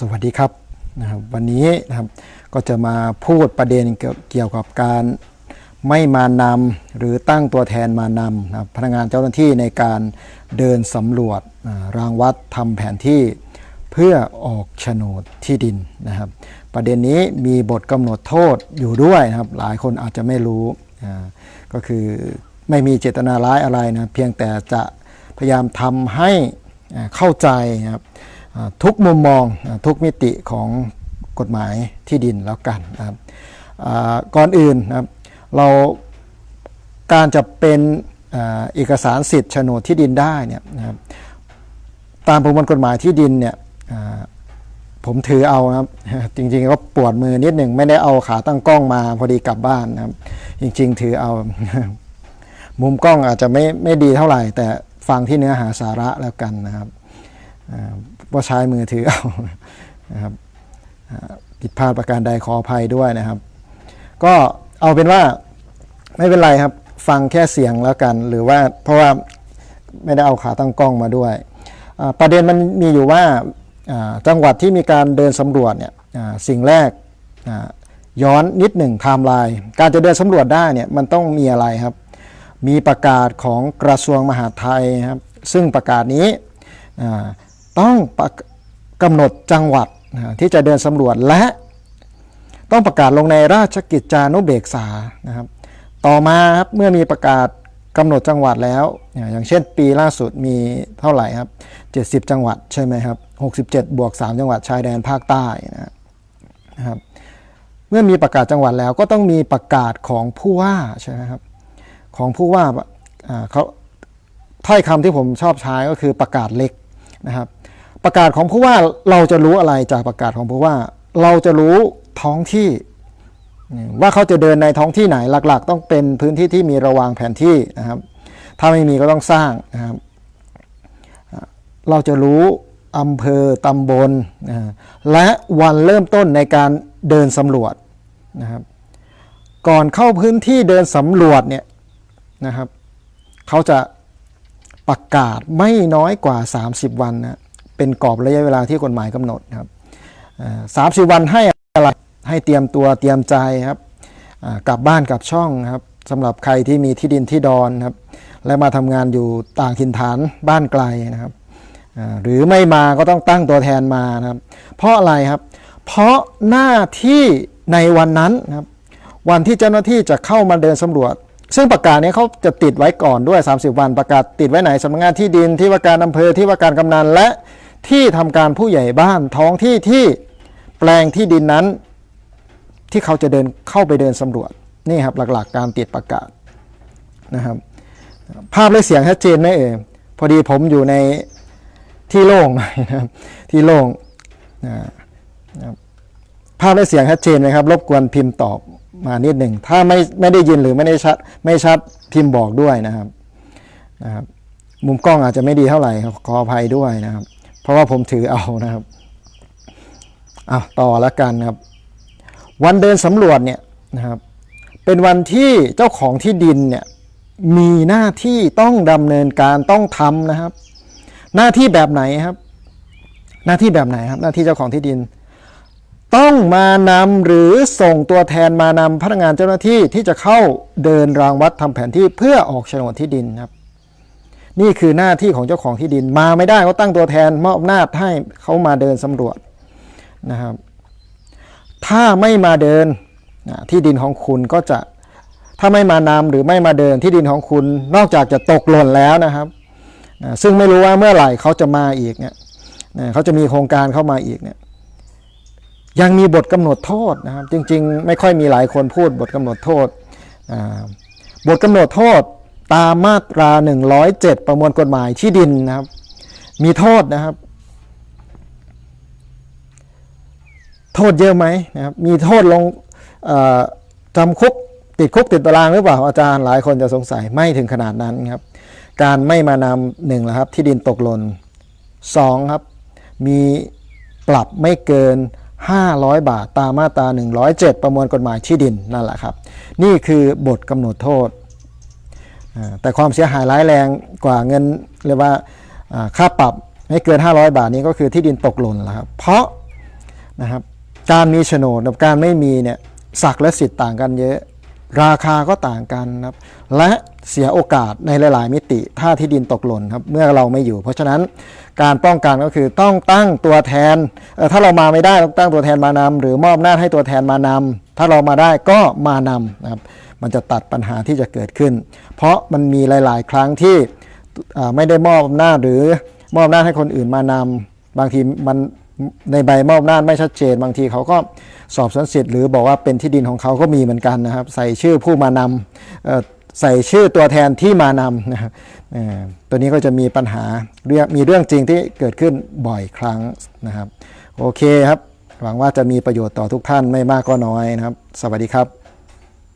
สวัสดีครับนะครับวันนี้นะครับก็จะมาพูดประเด็นเกี่ยวกับการไม่มานำหรือตั้งตัวแทนมานำนะครับพนักงานเจ้าหน้าที่ในการเดินสำรวจรางวัดทำแผนที่เพื่อออกโฉนดที่ดินนะครับ ประเด็นนี้มีบทกำหนดโทษอยู่ด้วยนะครับ หลายคนอาจจะไม่รู้ก็คือไม่มีเจตนาร้ายอะไรนะเพียงแต่จะพยายามทำให้เข้าใจนะครับ ทุกมุมมองอทุกมิติของกฎหมายที่ดินแล้วกันนะครับก่อนอื่นนะครับเราการจะเป็นอเอกสารสิทธิ์โฉนดที่ดินได้เนี่ยนะครับตามประมวลกฎหมายที่ดินเนี่ยผมถือเอานะครับจริงๆก็ปวดมือนิดหนึ่งไม่ได้เอาขาตั้งกล้องมาพอดีกลับบ้านนะครับ จริง ๆ ถือเอา มุมกล้องอาจจะไม่ไม่ดีเท่าไหร่ แต่ฟังที่เนื้อหาสาระแล้วกันนะครับ ว่าใช้มือถือเอานะครับผิดพลาดประการใดขออภัยด้วยนะครับ ก็เอาเป็นว่าไม่เป็นไรครับ ฟังแค่เสียงแล้วกัน หรือว่าเพราะว่าไม่ได้เอาขาตั้งกล้องมาด้วย ประเด็นมันมีอยู่ว่าจังหวัดที่มีการเดินสำรวจเนี่ยสิ่งแรกย้อนนิดหนึ่งไทม์ไลน์การจะเดินสำรวจได้เนี่ยมันต้องมีอะไรครับ มีประกาศของกระทรวงมหาดไทยครับซึ่งประกาศนี้ ต้องกำหนดจังหวัดที่จะเดินสำรวจและต้องประกาศลงในราชกิจจานุเบกษานะครับ ต่อมาครับเมื่อมีประกาศกำหนดจังหวัดแล้ว อย่างเช่นปีล่าสุดมีเท่าไหร่ครับ 70 จังหวัดใช่ไหมครับ 67 บวก 3 จังหวัดชายแดนภาคใต้นะครับ เมื่อมีประกาศจังหวัดแล้วก็ต้องมีประกาศของผู้ว่าใช่ไหมครับ ของผู้ว่าอ่าเขาถ้อยคำที่ผมชอบใช้ก็คือประกาศเล็กนะครับ ประกาศของผู้ว่าเราจะรู้อะไรจากประกาศของผู้ว่า เราจะรู้ท้องที่ ว่าเขาจะเดินในท้องที่ไหนหลัก ๆ ต้องเป็นพื้นที่ที่มีระวางแผนที่นะครับ ถ้าไม่มีก็ต้องสร้างนะครับเราจะรู้อำเภอตำบลนะและวันเริ่มต้นในการเดินสำรวจนะครับ ก่อนเข้าพื้นที่เดินสำรวจเนี่ยนะครับ เขาจะประกาศไม่น้อยกว่า 30 วันนะ เป็นกรอบระยะเวลาที่กฎหมายกำหนดครับสามสิบวันให้อะไรให้เตรียมตัวเตรียมใจครับกลับบ้านกลับช่องครับสำหรับใครที่มีที่ดินที่ดอนครับและมาทำงานอยู่ต่างถิ่นฐานบ้านไกลนะครับหรือไม่มาก็ต้องตั้งตัวแทนมานะครับ เพราะอะไรครับ เพราะหน้าที่ในวันนั้นครับวันที่เจ้าหน้าที่จะเข้ามาเดินสำรวจ ซึ่งประกาศนี้เขาจะติดไว้ก่อนด้วย 30 วันประกาศติดไว้ไหนสำนักงานที่ดินที่ว่าการอำเภอที่ว่าการกำนันและ ที่ทำการผู้ใหญ่บ้านท้องที่ที่แปลงที่ดินนั้น ที่เขาจะเดินเข้าไปเดินสำรวจนี่ครับหลักๆ การติดประกาศนะครับภาพและเสียงชัดเจนไหมเอ่ยพอดีผมอยู่ในที่โล่งหน่อยนะครับที่โล่งภาพและเสียงชัดเจนไหมครับ รบกวนพิมพ์ตอบมานิดหนึ่งถ้าไม่ไม่ได้ยินหรือไม่ได้ชัดไม่ชัดพิมพ์บอกด้วยนะครับนะครับมุมกล้องอาจจะไม่ดีเท่าไหร่ครับขออภัยด้วยนะครับ เพราะว่าผมถือเอานะครับเอาต่อแล้วกันครับ วันเดินสำรวจเนี่ยนะครับ เป็นวันที่เจ้าของที่ดินเนี่ยมีหน้าที่ต้องดำเนินการต้องทำนะครับ หน้าที่แบบไหนครับ หน้าที่แบบไหนครับ หน้าที่เจ้าของที่ดิน ต้องมานำหรือส่งตัวแทนมานำพนักงานเจ้าหน้าที่ที่จะเข้าเดินรางวัดทำแผนที่เพื่อออกโฉนดที่ดินครับ นี่คือหน้าที่ของเจ้าของที่ดินมาไม่ได้ก็ตั้งตัวแทนมอบอำนาจให้เขามาเดินสำรวจนะครับ ถ้าไม่มาเดินที่ดินของคุณก็จะถ้าไม่มานำหรือไม่มาเดินที่ดินของคุณนอกจากจะตกหล่นแล้วนะครับซึ่งไม่รู้ว่าเมื่อไหร่เขาจะมาอีกเนี่ยเขาจะมีโครงการเข้ามาอีกเนี่ยยังมีบทกำหนดโทษนะครับ จริง ๆ ไม่ค่อยมีหลายคนพูดบทกำหนดโทษบทกำหนดโทษ ตามมาตรา 107 ประมวลกฎหมายที่ดินนะครับ มีโทษนะครับ โทษเยอะไหมนะครับ มีโทษลงจำคุกติดคุกติดตารางหรือเปล่าอาจารย์หลายคนจะสงสัยไม่ถึงขนาดนั้นครับ การไม่มานำหนึ่งนะครับ ที่ดินตกหล่นสองครับ มีปรับไม่เกิน 500 บาทตามมาตรา 107 ประมวลกฎหมายที่ดินนั่นแหละครับ นี่คือบทกำหนดโทษ แต่ความเสียหายร้ายแรงกว่าเงินเรียกว่าค่าปรับไม่เกิน 500 บาทนี้ก็คือที่ดินตกหล่นแล้วครับเพราะนะครับการมีโฉนดกับการไม่มีเนี่ยศักและสิทธิ์ต่างกันเยอะราคาก็ต่างกันครับและเสียโอกาสในหลาย ๆ มิติ ถ้าที่ดินตกหล่นครับเมื่อเราไม่อยู่ เพราะฉะนั้นการป้องกันก็คือต้องตั้งตัวแทน ถ้าเรามาไม่ได้ต้องตั้งตัวแทนมานำหรือมอบอำนาให้ตัวแทนมานำถ้าเรามาได้ก็มานำนะครับ มันจะตัดปัญหาที่จะเกิดขึ้น เพราะมันมีหลาย ๆ ครั้งที่ไม่ได้มอบอำนาจหรือมอบอำนาจให้คนอื่นมานำบางทีมันในใบมอบอำนาจไม่ชัดเจน บางทีเขาก็สอบสวนสิทธิ์หรือบอกว่าเป็นที่ดินของเขาก็มีเหมือนกันนะครับ ใส่ชื่อผู้มานำใส่ชื่อตัวแทนที่มานำนะครับตัวนี้ก็จะมีปัญหาเรื่องมีเรื่องจริงที่เกิดขึ้นบ่อยครั้งนะครับ โอเคครับ หวังว่าจะมีประโยชน์ต่อทุกท่านไม่มากก็น้อยนะครับ สวัสดีครับ